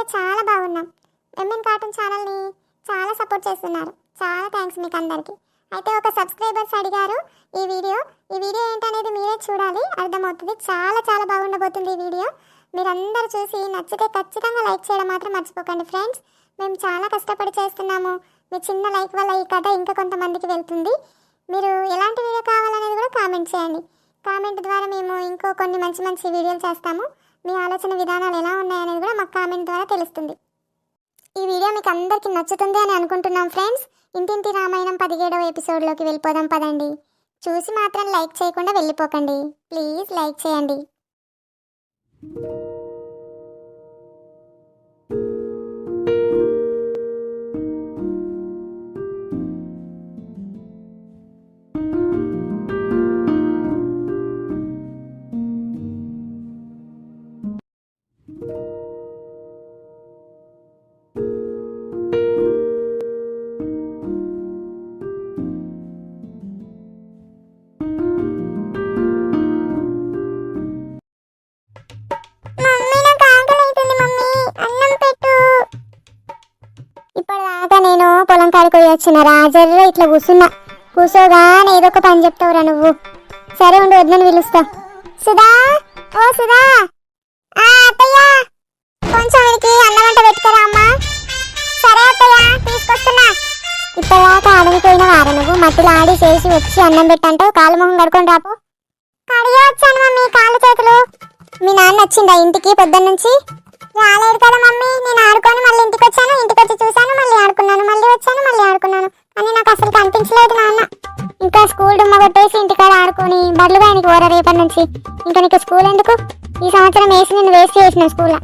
మేమైతే చాలా బాగున్నాం. ఎంఎన్ కార్టూన్ ఛానల్ని చాలా సపోర్ట్ చేస్తున్నారు. చాలా థ్యాంక్స్ మీకు అందరికీ. అయితే ఒక సబ్స్క్రైబర్స్ అడిగారు ఈ వీడియో ఈ వీడియో ఏంటనేది మీరే చూడాలి. అర్థమవుతుంది. చాలా చాలా బాగుండబోతుంది ఈ వీడియో. మీరందరూ చూసి నచ్చితే ఖచ్చితంగా లైక్ చేయడం మాత్రం మర్చిపోకండి ఫ్రెండ్స్. మేము చాలా కష్టపడి చేస్తున్నాము. మీ చిన్న లైక్ వల్ల ఈ కథ ఇంకా కొంతమందికి వెళ్తుంది. మీరు ఎలాంటి వీడియో కావాలనేది కూడా కామెంట్ చేయండి. కామెంట్ ద్వారా మేము ఇంకో కొన్ని మంచి మంచి వీడియోలు చేస్తాము. మీ ఆలోచన విధానాలు ఎలా ఉన్నాయనేది కూడా మాకు కామెంట్ ద్వారా తెలుస్తుంది. ఈ వీడియో మీకు అందరికీ నచ్చుతుంది అని అనుకుంటున్నాం ఫ్రెండ్స్ ఇంటింటి రామాయణం పదిహేడవ ఎపిసోడ్లోకి వెళ్ళిపోదాం పదండి. చూసి మాత్రం లైక్ చేయకుండా వెళ్ళిపోకండి. ప్లీజ్ లైక్ చేయండి. పొలం కాడికి వచ్చిన ఇట్లా కూర్చున్నా కూర్చోగానే ఏదో ఒక పని చెప్తావురా నువ్వు. సరే ఉండు వద్దని పిలుస్తా. సుధా ఓ సుధా. ఆ అత్తయ్య. కొంచెం వీడికి అన్నం వంట పెట్టుకోరా అమ్మా. సరే అత్తయ్య తీసుకొస్తున్నా. ఇప్పటిదాకా అడవికి వారు నువ్వు? మట్టిలో ఆడి చేసి వచ్చి అన్నం పెట్టంటావు కాలు మొహం కడుకొని రాపు. కడిగే వచ్చాను మమ్మీ కాళ్ళు చేతులు. మీ నాన్న వచ్చిందా ఇంటికి పొద్దున్న నుంచి రాలేదు కదా మమ్మీ నేను ఆడుకొని మళ్ళీ ఇంటికి వచ్చాను ఇంటికి వచ్చి చూశాను మళ్ళీ ఆడుకున్నాను మళ్ళీ వచ్చాను మళ్ళీ ఆడుకున్నాను. అని నాకు అసలు కనిపించలేదు నాన్న. ఇంకా స్కూల్ డుమ్మ కొట్టేసి ఇంటికాడ ఆడుకొని బడులుగా ఆయనకి ఓర రేపటి నుంచి. ఇంకా నీకు స్కూల్ ఎందుకు? ఈ సంవత్సరం వేసి నేను వేస్ట్ చేసిన స్కూల్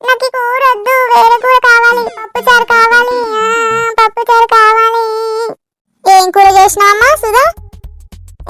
నాకు కూర వద్దు వేరే కూర కావాలి పప్పు చారు కావాలి పప్పు చారు కావాలి. ఏం కూర చేసినావమ్మా సుధా?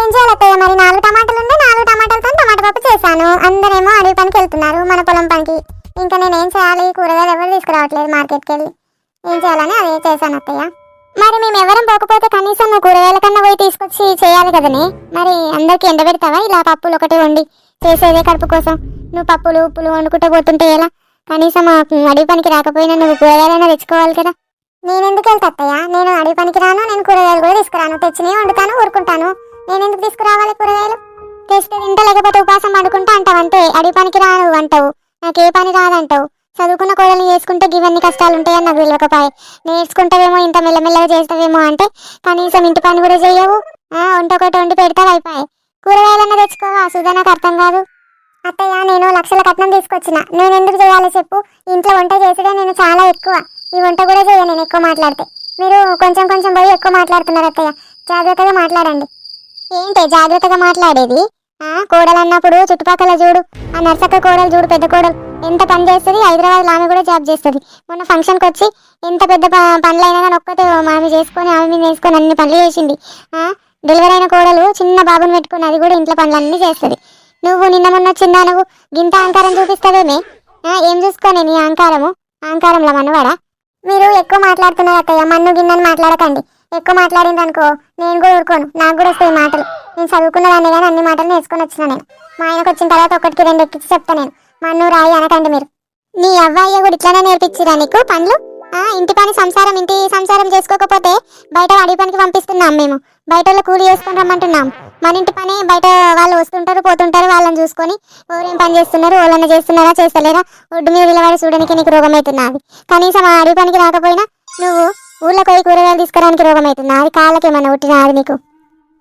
ఏం చేయాలత్తయ్య మరి? నాలుగు టమాటాలు ఉండే నాలుగు టమాటాలతో టమాటా పప్పు చేశాను. అందరేమో అడవి పనికి వెళ్తున్నారు మన పొలం పనికి. ఇంకా నేను ఏం చేయాలి? కూరగాయలు ఎవరు తీసుకురావట్లేదు మార్కెట్కి వెళ్ళి. ఏం చేయాలని అదే చేశాను అత్తయ్య. మరి మేము ఎవరం పోకపోతే కనీసం నువ్వు కూరగాయల కన్నా పోయి తీసుకొచ్చి చేయాలి కదనే? మరి అందరికి ఎండబెడతావా ఇలా పప్పులు ఒకటే వండి చేసేదే కడుపు కోసం. నువ్వు పప్పులు ఉప్పులు వండుకుంటూ పోతుంటే ఎలా? కనీసం అడవి పనికి రాకపోయినా నువ్వు కూరగాయలైనా తెచ్చుకోవాలి కదా. నేను ఎందుకు వెళ్తా అత్తయ్య? నేను అడవి పనికి రాను నేను కూరగాయలు కూడా తీసుకురాను. తెచ్చినవి వండుతాను ఊరుకుంటాను. నేను ఎందుకు తీసుకురావాలి కూరగాయలు? తెస్తే తింటా లేకపోతే ఉపాసం పడుకుంటా అంటావు అంతే అడవి పనికి రాను అంటావు. నాకు ఏ పని రాదంటావు. చదువుకున్న కోడల్ని చేసుకుంటే ఇవన్నీ కష్టాలు ఉంటాయని నాకు తెలియకపాయే. నేర్చుకుంటావేమో ఇంత మెల్లమెల్లగా చేస్తావేమో అంటే కనీసం ఇంటి పని కూడా చేయవు. ఆ, వంట ఒకటి వండి పెడతావు అయిపోయాయి. కూరగాయలన్నా తెచ్చుకోవా? సుధా నాకు అర్థం కాదు. అత్తయ్య నేను లక్షల కట్నం తీసుకొచ్చిన. నేను ఎందుకు చేయాలో చెప్పు. ఇంట్లో వంట చేసేదే నేను చాలా ఎక్కువ. ఈ వంట కూడా చేయను నేను ఎక్కువ మాట్లాడితే. మీరు కొంచెం కొంచెం పోయి ఎక్కువ మాట్లాడుతున్నారు అత్తయ్య. జాగ్రత్తగా మాట్లాడండి. ఏంటే జాగ్రత్తగా మాట్లాడేది? ఆ కోడలు అన్నప్పుడు చుట్టుపక్కల చూడు. ఆ నర్సక్క కోడలు చూడు పెద్ద కోడలు. ఎంత పని చేస్తుంది? హైదరాబాద్ ఆమె కూడా జాబ్ చేస్తుంది. మొన్న ఫంక్షన్కి వచ్చి ఎంత పెద్ద పనులు అయినా కానీ ఒక్కటే ఆమె చేసుకొని ఆమె మీద వేసుకొని అన్ని పనులు చేసింది. ఆ డెలివరీ అయిన కోడలు చిన్న బాబుని పెట్టుకుని అది కూడా ఇంట్లో పనులన్నీ చేస్తుంది. నువ్వు నిన్న మొన్న వచ్చిందా నువ్వు? గింత అహంకారం చూపిస్తావేమే? ఏం చూసుకోనే నీ అహంకారము? అహంకారంలో మనవాడా? మీరు ఎక్కువ మాట్లాడుతున్నారు అత్తయ్య మన్ను గిన్నెని మాట్లాడకండి. ఎక్కువ మాట్లాడింది అనుకో నేను కూడా ఊరుకోను. నాకు కూడా వస్తాయి మాటలు. నేను చదువుకున్నదాన్ని కానీ అన్ని మాటలు నేర్చుకొని వచ్చిన నేను. మా ఆయనకు వచ్చిన తర్వాత ఒకటికి రెండు ఎక్కించి చెప్తా నేను. మన్ను రాయి అనకండి మీరు. నీ అవ్వయ్య కూడా ఇట్లానే నేర్పించిరా నీకు పనులు ఆ, ఇంటి పని సంసారం ఇంటి సంసారం చేసుకోకపోతే బయట అడిగి పనికి పంపిస్తున్నాం మేము. బయట వాళ్ళు కూలి చేసుకొని రమ్మంటున్నాం. మన ఇంటి పని బయట వాళ్ళు వస్తుంటారు పోతుంటారు వాళ్ళని చూసుకొని. ఎవరేం పని చేస్తున్నారు? వాళ్ళని చేస్తున్నారా? చేస్తలేరా? ఒడ్డు మీద నిలబడి చూడడానికి నీకు రోగం అవుతున్నది. కనీసం ఆ అడవి పనికి రాకపోయినా నువ్వు ఊళ్ళో పోయి కూరగాయలు తీసుకోవడానికి రోగం అవుతున్నా అది కాళ్ళకి ఏమన్నా అది నీకు?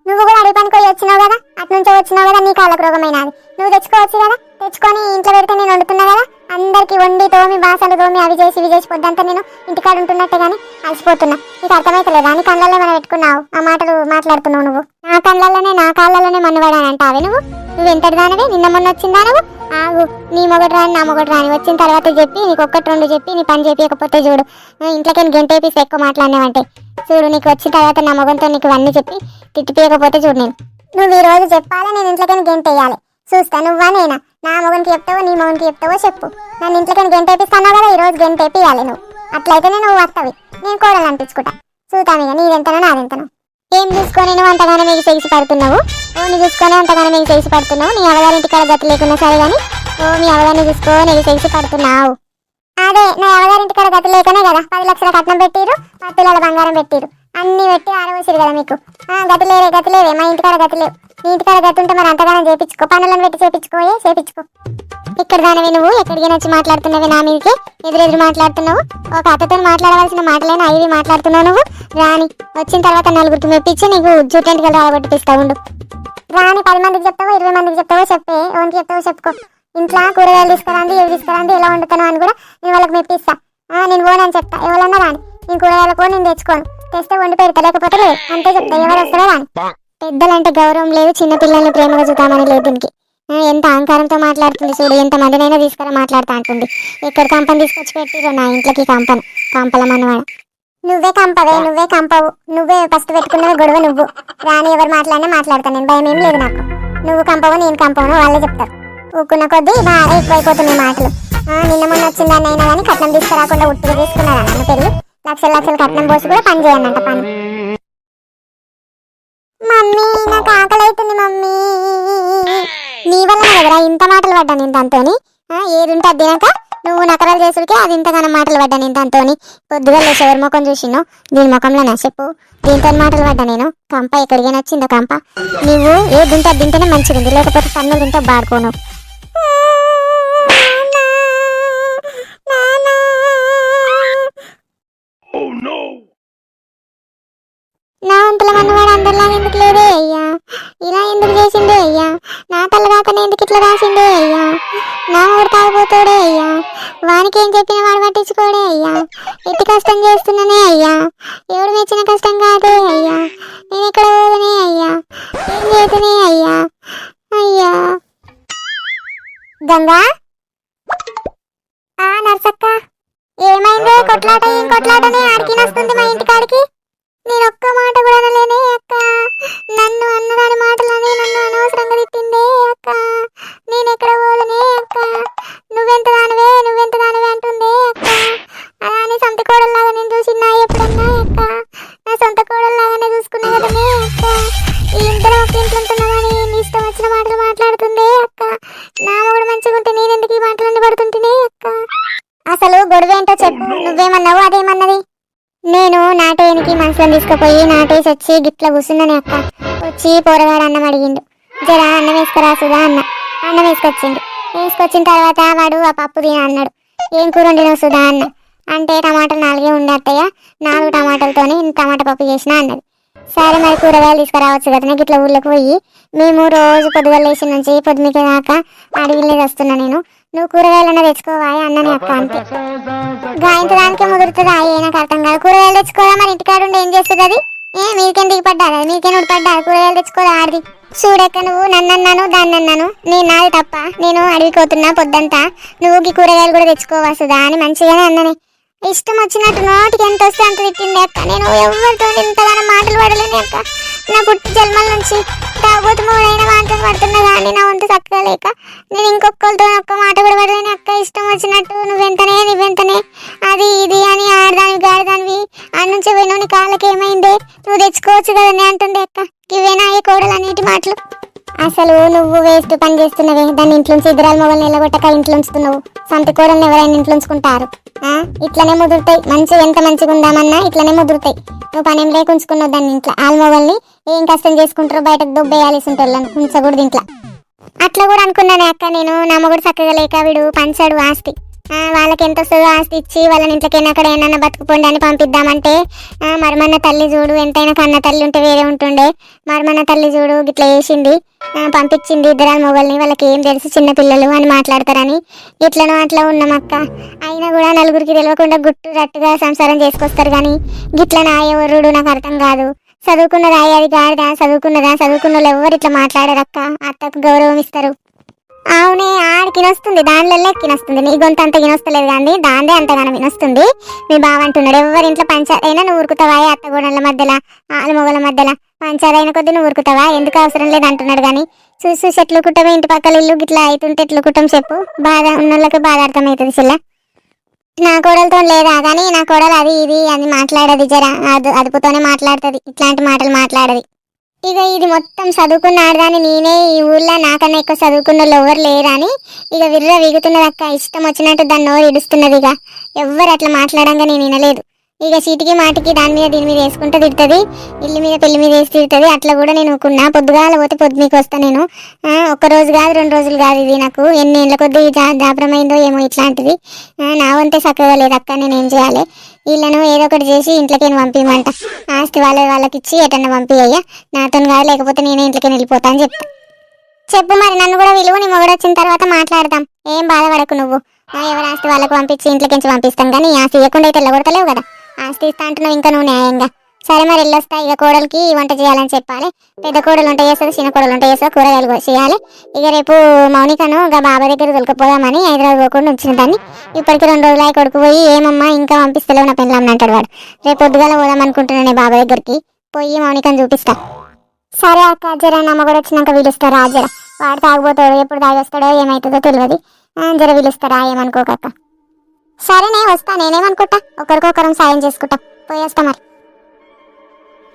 నువ్వు కూడా అడుగు పనికి వచ్చినావు కదా? అటు నుంచో వచ్చినావు కదా నీ కాళ్ళకు రోగమైనది? నువ్వు తెచ్చుకోవచ్చు కదా? తెచ్చుకొని ఇంట్లో పెడితే నేను వండుతున్నా కదా? అందరికి వండి తోమి బాసలు తోమి అవి చేసి ఇవి చేసి పొద్దంతా నేను ఇంటికాడ ఉంటున్నట్టే కానీ అలసిపోతున్నా. నీకు అర్థమైతలేదా? నీ కళ్ళల్లో మనం పెట్టుకున్నావు? ఆ మాటలు మాట్లాడుతున్నావు నువ్వు. నా కళ్ళల్లోనే నా కాళ్ళలోనే మన్నువాడానంటావే నువ్వు? నువ్వు ఎంతటి దానివి? నిన్న మొన్న వచ్చిందా నువ్వు? ఆగు. నీ మొగడు రాని నా మొగడు రాని. వచ్చిన తర్వాత చెప్పి నీకు ఒక్కటి రెండు చెప్పి నీ పని చెప్పకపోతే చూడు. నువ్వు ఇంట్లోకి గంట వేపిస్తే ఎక్కువ మాట్లాడినావంటే. చూడు నీకు వచ్చిన తర్వాత నా మొగంతో నీకు అన్నీ చెప్పి తిట్టిపోయకపోతే చూడు నేను. నువ్వు ఈ రోజు చెప్పాలి? నేను ఇంట్లోకి గంట వేయాలి చూస్తా నువ్వా నేనా? నా మొగనికి చెప్తావో నీ మొగనికి చెప్తావో చెప్పు. నన్ను ఇంట్లోకి గంట వేపిస్తానా కదా ఈ రోజు గంట వేపియాలి నువ్వు. అట్లయితేనే నువ్వు వస్తావి. నేను కోడలు అనిపించుకుంటా. చూతాను ఇక నీదెంతనో నాదెంతనో. ఏం చూసుకొని నువ్వు అంతగానో మీకు సెగిసి పడుతున్నావు? ఓ నీ చూసుకొని అంతగానో మీకు సెగిసి పడుతున్నావు? నీ అవగారింటి కాడ గతి లేకున్నా సరే కానీ ఓ మీ అవగారిని చూసుకో నీకు పడుతున్నావు. అదే నా అవగారింటి కాడ గతి లేకనే కదా పది లక్షల కట్నం పెట్టిరు మా తులాల బంగారం పెట్టిరు అన్ని పెట్టి ఆరవసిరు కదా మీకు. ఆ, గతిలేవే మా ఇంటికాడ గతిలేవు నీ ఇంటికాడ గతి ఉంటే మరి అంతగానం చేపించుకో. పనులను పెట్టి చేపించుకోయే చేపించుకో. ఇక్కడ దానివి నువ్వు ఎక్కడికి వచ్చి మాట్లాడుతున్నావు నా మీదకి ఎదురెదురు మాట్లాడుతున్నావు. ఒక అత్తతో మాట్లాడవలసిన మాటలైనా ఐదు మాట్లాడుతున్నావు నువ్వు. రాని వచ్చిన తర్వాత నలుగురికి మెప్పించి నీకు జూటెంట్కి రాబట్టిస్తా ఉండు. రాని పది మందికి చెప్తావో ఇరవై మందికి చెప్తావో చెప్పే ఓనికి చెప్తావో చెప్పుకో. ఇంట్లో కూరగాయలు తీసుకురండి ఏవి తీసుకురండి ఎలా వండుతాను అని కూడా నేను వాళ్ళకి మెప్పిస్తా. ఆ, నేను పోనని చెప్తా. ఎవరన్నా రాని నేను కూరగాయలు కూడా నేను తెచ్చుకోను. తెస్తే వండి పెడతా లేకపోతే లేదు. అంతే చెప్తా ఎవరు వస్తారో పెద్దలంటే గౌరవం లేదు చిన్న పిల్లల్ని ప్రేమగా చూద్దామని లేదు దీనికి. ఎంత అహంకారంతో మాట్లాడుతుంది చూడు ఎంత మందినైనా తీసుకురా మాట్లాడుతా అంటుంది. ఇక్కడ కంపని తీసుకొచ్చి పెట్టిరు నా ఇంట్లోకి కంపను కంపల మనవాడ. నువ్వే కంపవే నువ్వే కంపవు. నువ్వే ఫస్ట్ పెట్టుకున్న గొడవ నువ్వు. రాని ఎవరు మాట్లాడినా మాట్లాడతాను నేను భయం ఏం లేదు నాకు. నువ్వు కంపవు నేను కంపవును వాళ్ళే చెప్తారు. ఊకున్న కొద్దీ బాగా ఎక్కువైపోతున్నాయి మాటలు. నిన్న మొన్న వచ్చిందని అయినా కానీ కట్నం తీసుకురాకుండా ఉట్టిగా తీసుకున్నారా నన్ను పెళ్ళి లక్షలు లక్షలు కట్నం పోసి కూడా పని చేయనంట పని. మమ్మీ నాకు ఆకలి అవుతుంది మమ్మీ. నీ వల్ల కదరా ఇంత మాటలు పడ్డా నేను దాంతోని. ఆ, ఏది ఉంటే అది తినక నువ్వు నకరాలు చేసుడికే అది ఇంతగానో మాటలు పడ్డా నేను దాంతోని. పొద్దుగా లేచి ఎవరి ముఖం చూసినో దీని ముఖంలో చెప్పు. దీంతో మాటలు పడ్డా నేను. కంప ఎక్కడికైనా వచ్చిందో కంప? నువ్వు ఏది ఉంటే అది తింటేనే మంచిగా ఉంది. లేకపోతే పన్నులు తింటే బాడుకోను. అయ్యా. నా తల కాకనే ఎందుకు ఇట్లా రాసిండే అయ్యా? నా ఊరు తాగిపోతాడే అయ్యా. వానికి ఏం చెప్పిన వాడు పట్టించుకోడే అయ్యా. ఎట్టి కష్టం చేస్తున్నానే అయ్యా. ఎవడు మెచ్చిన కష్టం కాదే అయ్యా. నేను ఇక్కడ పోదనే అయ్యా. ఏం చేతనే అయ్యా. అయ్యా. గంగా? ఆ నర్సక్క. ఏమైందే కొట్లాట ఏం కొట్లాటనే ఆడికి వస్తుంది మా ఇంటికాడికి. నేను ఒక్క మాట కూడా అనలేనే. నాటేయనికి తీసుకుపోయి నాటేసి వచ్చి గిట్ల కూర్చున్నాను అక్క. వచ్చి పోరగాడు అన్నం అడిగిండు. జరా అన్నం వేసుకురా సుధా అన్న. అన్నం వేసుకొచ్చిండు. వేసుకొచ్చిన తర్వాత వాడు ఆ పప్పు తిన అన్నాడు. ఏం కూర వండినావు సుధా అన్న? అంటే టమాటాలు నాలుగే ఉండే అత్తయ్య. నాలుగు టమాటాలతోని టమాటా పప్పు చేసిన అన్నది. సరే మరి కూరగాయలు తీసుకురావచ్చు కదా నాకు ఇట్లా ఊళ్ళోకి పోయి. మేము రోజు పొద్దుగల లేచి నుంచి పొద్దుమిక దాకా అడవిలో వస్తున్నా నేను. నువ్వు కూరగాయలన్నా తెచ్చుకోవా అన్నని అక్క అంతే. గాయంత దానికే ముదురుతుందా? ఏ నాకు అర్థం కాదు. కూరగాయలు తెచ్చుకోదా మరి? ఇంటికాడ ఏం చేస్తుంది అది? ఏ మీకేం దిగిపడ్డారా మీకేం ఉడిపడ్డా కూరగాయలు తెచ్చుకోదా ఆడిది? చూడక్క నువ్వు నన్ను అన్నాను దాన్ని అన్నాను నేను నాది తప్ప నేను అడవికి పోతున్నా పొద్దంతా. నువ్వు ఈ కూరగాయలు కూడా తెచ్చుకోవస్తుందా అని మంచిగానే అన్ననే. ఇష్టం వచ్చినట్టు నోటికి ఎంత వస్తే అంత తిట్టింది అక్క. నేను ఎవరితో ఇంతగానో మాటలు పడలేని అక్క. నా పుట్టి జన్మల నుంచి తాగుబోతు మూడైన మాటలు పడుతున్నా కానీ నా వంతు చక్కగా లేక నేను ఇంకొకరితో ఒక్క మాట కూడా పడలేని అక్క ఇష్టం వచ్చినట్టు నువ్వెంతనే నువ్వెంతనే అది ఇది అని ఆడదానివి గాడదానివి ఆ నుంచి నీ కాళ్ళకి ఏమైంది? నువ్వు తెచ్చుకోవచ్చు కదా అంటుండే అక్క. ఇవేనా ఈ కోడలు అన్నిటి మాటలు? అసలు నువ్వు వేస్ట్ పని చేస్తున్నవే. దాన్ని ఇంట్లో ఇద్దరాల మొగలు నిలగొట్టక ఇంట్లో ఉంచుతున్నావు. సొంత కోడల్ని ఎవరైనా ఇంట్లో ఉంచుకుంటారు. ఆ? ఇట్లనే ముదురుతాయి. మంచి ఎంత మంచిగా ఉందామన్నా ఇట్లనే ముదురుతాయి. నువ్వు పనేం లేక ఉంచుకున్నావు దాన్ని ఇంట్లో. ఆల మొగల్ని ఏం కష్టం చేసుకుంటారో బయటకు దుబ్బేయాల్సి ఉంటుంది ఉంచకూడదు ఇంట్లో అట్లా కూడా అనుకున్నానే అక్క నేను. నా మొగుడు చక్కగా లేక వీడు పంచాడు ఆస్తి. వాళ్ళకి ఎంత వస్తుందో ఆస్తి ఇచ్చి వాళ్ళని ఇంట్లోకైనా అక్కడ ఏమన్నా బతుకుపోండి అని పంపిద్దామంటే మరమన్న తల్లి చూడు ఎంతైనా కన్న తల్లి ఉంటే వేరే ఉంటుండే. మరమన్న తల్లి చూడు గిట్లా వేసింది పంపించింది ఇద్దరు మొగల్ని వాళ్ళకి ఏం తెలుసు చిన్న పిల్లలు అని మాట్లాడతారని. ఇట్లనో అట్లా ఉన్నాం అక్క. అయినా కూడా నలుగురికి తెలియకుండా గుట్టు రట్టుగా సంసారం చేసుకొస్తారు కానీ గిట్ల నా ఎవరుడు నాకు అర్థం కాదు. చదువుకున్నదా అది కాదా చదువుకున్నదా? చదువుకున్న వాళ్ళు ఎవరు ఇట్లా మాట్లాడారక్క అత్తకు గౌరవం ఇస్తారు. అవునే ఆడికి వినొస్తుంది దానిలో ఎక్కినొస్తుంది నీ గొంత అంత వినొస్తలేదు కానీ దాందే అంతగానో వినొస్తుంది మీ బావ అంటున్నాడు ఎవరి ఇంట్లో పంచాయతీ అయినా నువ్వు ఊరుకుతావా ఈ అత్తగోడల మధ్యలో ఆలుమొగల మధ్యలో పంచాయతీ అయిన కొద్దీ నువ్వు ఊరుకుతావా ఎందుకు అవసరం లేదు అంటున్నాడు కానీ చూసి చూసి ఎట్లు కుట్టమే ఇంటి పక్కల ఇల్లు గిట్లా అవుతుంటే ఎట్లు కుట్టం చెప్పు. బాధ ఉన్న వాళ్ళకి బాధ అర్థమవుతుంది చెల్లె. నా కోడలతో లేదా? కానీ నా కోడలు అది ఇది అని మాట్లాడదు జరా. అది అదుపుతోనే మాట్లాడుతుంది. ఇట్లాంటి మాటలు మాట్లాడది. ఇక ఇది మొత్తం చదువుకున్న ఆడదాన్ని నేనే ఈ ఊళ్ళో నాకన్నా ఎక్కువ చదువుకున్న వాళ్ళు ఎవరు లేరని ఇక విర్ర విగుతున్నది అక్క. ఇష్టం వచ్చినట్టు దాన్ని నోరు ఇడుస్తున్నది ఇక ఎవ్వరు అట్లా మాట్లాడంగా నేను వినలేదు. ఇక సీటుకి మాటికి దాని మీద దీని మీద వేసుకుంటూ తిడుతుంది ఇల్లు మీద పెళ్ళి మీద వేసి తిడుతుంది. అట్లా కూడా నేను ఊకున్నా పొద్దుగాల పోతే పొద్దు మీకు వస్తా నేను. ఒక్క రోజు కాదు రెండు రోజులు కాదు ఇది నాకు. ఎన్ని ఏళ్ళ కొద్దీ జా జాపరమైందో ఏమో ఇట్లాంటిది. నా వంతే చక్కగా లేదు. అక్క నేను ఏం చేయాలి? వీళ్ళను ఏదో ఒకటి చేసి ఇంట్లోకి పంపించమంట ఆస్తి వాళ్ళ వాళ్ళకి ఇచ్చి ఎటన్నా పంపియ్యా నాతో కాదు లేకపోతే నేనే ఇంట్లోకి వెళ్ళిపోతా అని చెప్తా. చెప్పు మరి నన్ను కూడా విలువ నీ మొగడు వచ్చిన తర్వాత మాట్లాడదాం. ఏం బాధపడకు నువ్వు. ఎవరు ఎవరి ఆస్తి వాళ్ళకు పంపించి ఇంట్లోకి నుంచి పంపిస్తాం? కానీ ఆస్తి ఇవ్వకుండా అయితే వెళ్ళగొడతలేవు కదా. ఆస్తి ఇస్తా అంటున్నావు ఇంకా నువ్వు న్యాయంగా. సరే మరి వెళ్ళొస్తా ఇక కోడలికి వంట చేయాలని చెప్పాలి. పెద్ద కోడలు వంట చేస్తుంది చిన్న కోడలు వంట చేస్తుంది కూరగాయలు చేయాలి. ఇక రేపు మౌనికను ఇంకా బాబా దగ్గర దొరికిపోదామని హైదరాబాద్ పోకుండా ఉంచిన దాన్ని. ఇప్పటికి రెండు రోజులు అయి కొడుకు పోయి ఏమమ్మా ఇంకా పంపిస్తలేవు నా పెళ్ళామని అంటాడు వాడు. రేపు పొద్దుగాల పోదాం అనుకుంటున్నాను బాబా దగ్గరికి. పోయి మౌనికను చూపిస్తా. సరే అక్క జర నమ్మ కూడా వచ్చినాక పిలుస్తారా జర. వాడు తాగిపోతాడు ఎప్పుడు తాగొస్తాడో ఏమవుతుందో తెలియదు జర పిలుస్తారా ఏమనుకోకక్క సరేనే వస్తా. నేనేమనుకుంటా? ఒకరికొకరం సాయం చేసుకుంటా. పోయేస్తా మరి.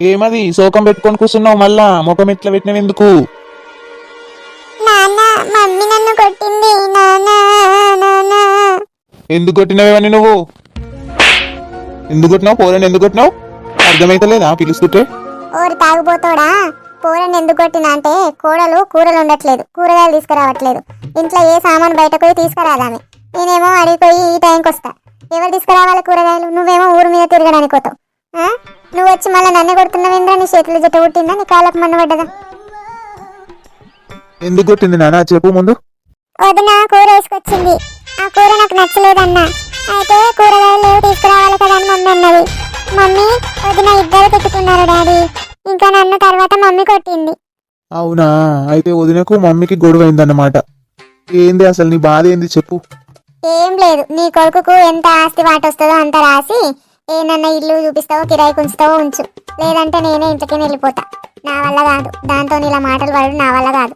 ఏమది? శోకం పెట్టుకొని కూర్చున్నావు మళ్ళా? ముఖం ఎట్లా పెట్టినవి ఎందుకు? నాన్న మమ్మీ నన్ను కొట్టింది. నాన్న నాన్న. ఎందుకు కొట్టినవేవని నువ్వు? ఎందుకు కొట్టినావు? పోరని ఎందుకు కొట్టినావు? అర్థమైతలేదా పిలుస్తుంటే? ఓరి తాగుపోతాడా కూరని ఎందుకు కొట్టినా అంటే కూరలు కూరలు ఉండట్లేదు. కూరగాయలు తీసుకురావట్లేదు. ఇంట్లో ఏ సామాన్ బయటకు పోయి తీసుకురాదామె. నేనేమో అడిగిపోయి ఈ టైంకి వస్తా. ఎవరు తీసుకురావాలి కూరగాయలు? నువ్వేమో ఊరు మీద తిరగడానికి పోతావు? నువ్వు వచ్చి మళ్ళీ నన్ను కొడుతున్నావేంద్రా? నీ చేతులు జట్ట పుట్టిందా? నీ కాళ్ళకు మన్ను పడ్డదా? ఎందుకు కొట్టింది నాన్న? చెప్పు ముందు. వదిన కూర వేసుకొచ్చింది. ఆ కూర నాకు నచ్చలేదన్న. అయితే కూరగాయలు లేవు తీసుకురావాలి కదా అని మమ్మీ అన్నది. మమ్మీ వదిన ఇద్దరు పెట్టుకున్నారు డాడీ. ఇంకా నన్ను తర్వాత మమ్మీ కొట్టింది. అవునా? అయితే వదినకు మమ్మీకి గొడవ అయిందన్నమాట ఏంది అసలు నీ బాధ ఏంది చెప్పు. ఏం లేదు. నీ కొడుకుకు ఎంత ఆస్తి వాట వస్తుందో అంత రాసి ఏనన్నా ఇల్లు చూపిస్తావో కిరాయికి ఉంచుతావో ఉంచు. లేదంటే నేనే ఇంటికి వెళ్ళిపోతా. నా వల్ల కాదు. దాంతో ఇలా మాటలు పడడం నా వల్ల కాదు.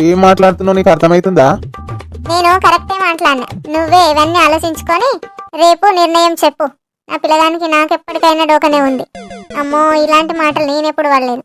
ఏం మాట్లాడుతున్నావు? నీకు అర్థమవుతుందా నేను కరెక్టే మాట్లాడినా. నువ్వే ఇవన్నీ ఆలోచించుకొని రేపు నిర్ణయం చెప్పు. నా పిల్లగానికి నాకు ఎప్పటికైనా డోకనే ఉంది. అమ్మో ఇలాంటి మాటలు నేను ఎప్పుడు పడలేదు.